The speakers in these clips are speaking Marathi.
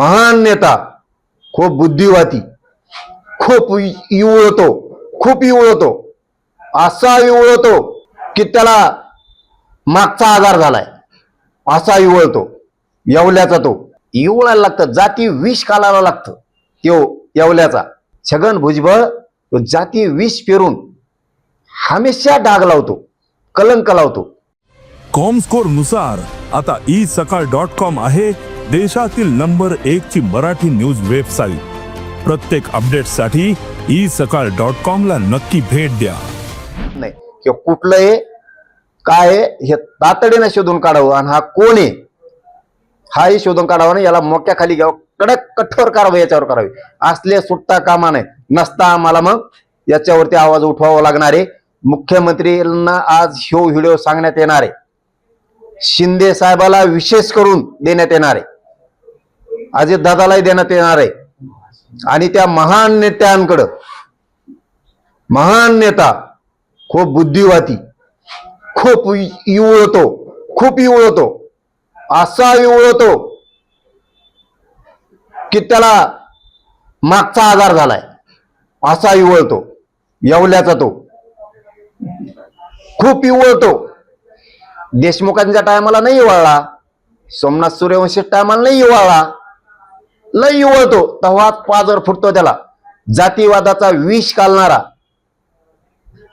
महान नेता खूप बुद्धिवाती खूप इवळतो खूप इवळतो असा इवळतो की त्याला मागचा आजार झालाय. असा इवळतो येवल्याचा तो. इवळायला लागतं जाती विष कालाला लागतं त्यो येवल्याचा. छगन भुजबळ तो जाती विष पेरून हमेशा डाग लावतो कलंक लावतो. कॉमस्कोरनुसार आता ई सकाळ डॉट कॉम आहे. देशातील नंबर एक ची मराठी न्यूज वेबसाईट. प्रत्येक अपडेटसाठी ई सकाळ डॉट कॉम ला नक्की भेट द्या. नाही किंवा कुठलं काय हे तातडीने शोधून काढावं आणि हा कोण आहे? हाही शोधून काढावा आणि याला मोक्याखाली घ्यावं. कडक कठोर कारवाई याच्यावर करावी. असले सुटता कामा नाही नसता आम्हाला मग याच्यावरती आवाज उठवावा लागणार आहे. मुख्यमंत्र्यांना आज ह्यो व्हिडिओ सांगण्यात येणार आहे. शिंदे साहेबाला विशेष करून देण्यात येणार आहे. अजित दादालाही देण्यात येणार आहे. आणि त्या महान नेत्यांकडं महान नेता खूप बुद्धिवाती खूप इवळतो खूप इवळतो असा युवळतो की त्याला मागचा आजार झालाय. असा युवळतो येवल्याचा तो. खूप इवळतो. देशमुखांच्या टायमाला नाही वळला सोमनाथ सूर्यवंशी टायमाला नाही वळला लय वळतो तेव्हाच पाजर फुटतो त्याला. जातीवादाचा विष कालणारा.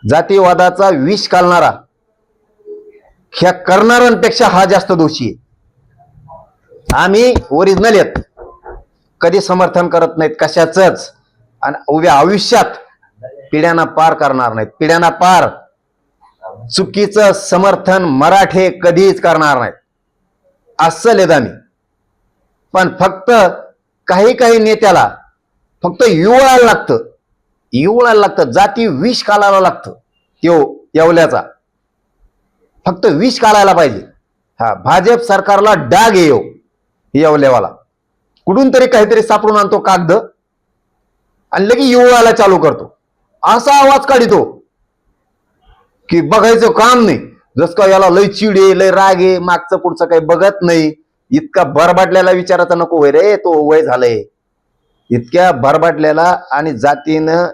जातीवादाचा विष कालणारा. ह्या करणाऱ्यांपेक्षा हा जास्त दोषी आहे. आम्ही ओरिजिनल आहेत. कधी समर्थन करत नाहीत कशाच आणि उभ्या आयुष्यात पिढ्यांना पार करणार नाहीत. पिढ्यांना पार. चुकीचं समर्थन मराठे कधीच करणार नाहीत. असं आहेत आम्ही. पण फक्त काही काही नेत्याला फक्त युवळायला लागतं. युवळायला लागतं. जाती विष कालायला लागतं. त्यो येवल्याचा. फक्त विष कालायला पाहिजे. हा भाजप सरकारला डाग येऊ येवल्यावाला. कुठून तरी काहीतरी सापडून आणतो कागद आणि लगे युवळायला चालू करतो. असा आवाज काढितो की बघायचं काम नाही. जस का याला लय चिड आहे लय राग आहे मागचं पुढचं काही बघत नाही. इतका भरबाटल्याला विचाराचा नको वय रे तो वय झालंय. इतक्या भरबाटल्याला आणि जातीनं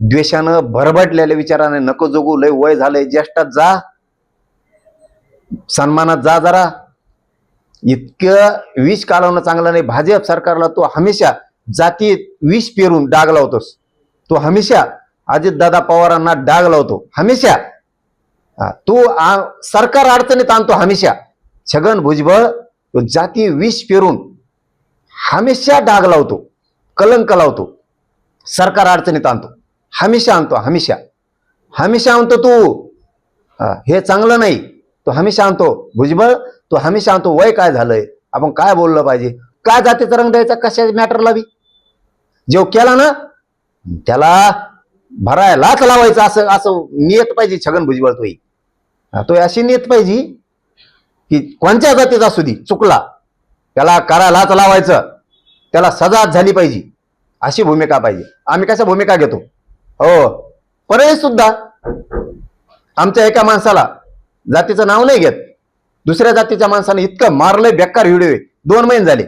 द्वेषानं भरभटलेल्या विचाराने नको जगू लय वय झालंय. ज्येष्ठात जा. सन्मानात जा जरा. इतकं विष कालवणं चांगलं नाही. भाजप सरकारला तो हमेशा जातीत विष पेरून डाग लावतोस. तो हमेशा अजितदादा पवारांना डाग लावतो. हमेशा. तो तू सरकार अडचणीत आणतो हमेशा. छगन भुजबळ तो जाती विष पेरून हमेशा डाग लावतो कलंक लावतो सरकार अडचणीत आणतो. हमेशा आणतो हमेशा. हमेशा आणतो तू. हे चांगलं नाही. तो हमेशा आणतो. भुजबळ तो हमेशा आणतो. वय काय झालंय? आपण काय बोललं पाहिजे? काय जातीचा रंग द्यायचा? कशा मॅटरला बी जेव केला ना त्याला भरायलाच लावायचं. असं असं नियत पाहिजे छगन भुजबळ तोही. तो अशी नियत पाहिजे. की कोणत्या जातीचा असू दे चुकला. त्याला करायलाच लावायचं. त्याला सजा झाली पाहिजे. अशी भूमिका पाहिजे. आम्ही कशा भूमिका घेतो? हो. परळी सुद्धा. आमच्या एका माणसाला जातीचं नाव नाही घेत. दुसऱ्या जातीच्या माणसाने इतकं मारलंय बेकार व्हिडिओ. दोन महिने झाले.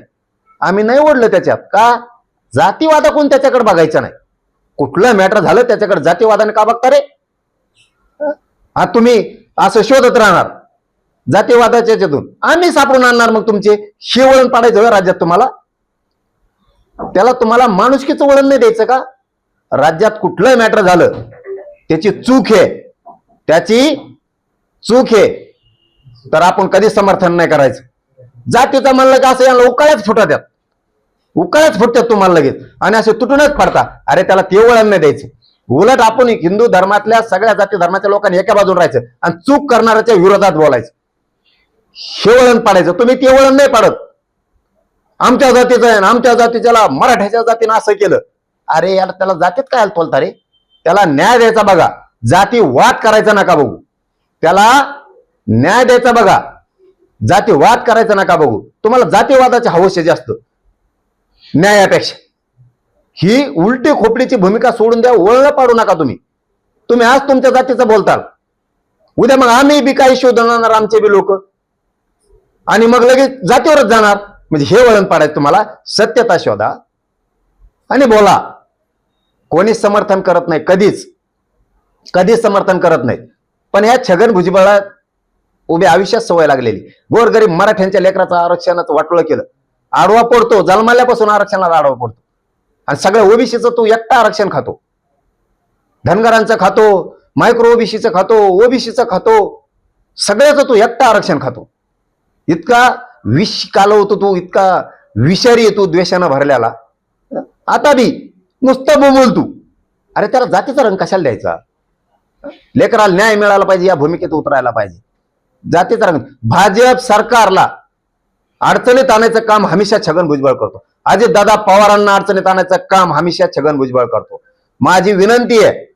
आम्ही नाही ओढलं त्याच्यात. का? जातीवादाकडून त्याच्याकडे बघायचं नाही. कुठलं मॅटर झालं त्याच्याकडे जातीवादाने का बघता रे? हा तुम्ही असं शोधत राहणार. जातीवादाच्या याच्यातून. आम्ही सापडून आणणार मग तुमचे. हे वळण पाडायचं राज्यात तुम्हाला? त्याला तुम्हाला माणुसकीचं वळण नाही द्यायचं का? राज्यात कुठलंही मॅटर झालं त्याची चूक आहे. त्याची चूक आहे. तर आपण कधीच समर्थन नाही करायचं. जातीचा म्हणलं का असं याला उकाळ्यात फुटा द्यात उकाळ्यात फुटतात तुम्हाला लगेच. आणि असे तुटूनच पडता. अरे त्याला ते वळण नाही द्यायचं. उलट आपण हिंदू धर्मातल्या सगळ्या जाती धर्माच्या लोकांनी एका बाजूला राहायचं आणि चूक करणाऱ्याच्या विरोधात बोलायचं. हे वळण पाडायचं. तुम्ही ते वळण नाही पाडत. आमच्या जातीचं आहे आमच्या जातीच्याला मराठ्याच्या जातीनं असं केलं. अरे याला त्याला जातीत काय बोलता रे? त्याला न्याय द्यायचा बघा. जाती वाद करायचा नका बघू. त्याला न्याय द्यायचा बघा. जाती वाद करायचा नका बघू. तुम्हाला जातीवादाची हवश्य जास्त. न्यायापेक्षा. ही उलटी खोपडीची भूमिका सोडून द्या वळण पाडू नका तुम्ही. तुम्ही आज तुमच्या जातीचं बोलताल. उद्या मग आम्ही बी काही शोधणार आमचे बी लोक. आणि मग लगेच जातीवरच जाणार. म्हणजे हे वळण पाडायचं तुम्हाला. सत्यता शोधा. आणि बोला. कोणीच समर्थन करत नाही. कधीच. कधीच समर्थन करत नाही. पण ह्या छगन भुजबळात उभ्या आयुष्यात सवय लागलेली. गोरगरीब मराठ्यांच्या लेकराचं आरक्षणाचं वाटोळं केलं. आडवा पडतो. जन्माल्यापासून आरक्षणाला आडवा पडतो. आणि सगळ्या ओबीसीचं तू एकटा आरक्षण खातो. धनगरांचं खातो. मायक्रो ओबीसीचं खातो. ओबीसीचं खातो. सगळ्याचं तू एकटा आरक्षण खातो. इतका विष कालवतो तू इतका विषारी येतो तू द्वेषानं भरल्याला आता बी नुसतं बोबोल तू. अरे त्याला जातीचा रंग कशाला द्यायचा? लेकराला न्याय मिळाला पाहिजे या भूमिकेत उतरायला पाहिजे. जातीचा रंग. भाजप सरकारला अडचणीत आणायचं काम हमेशा छगन भुजबळ करतो. अजित दादा पवारांना अडचणीत आणायचं काम हमेशा छगन भुजबळ करतो. माझी विनंती आहे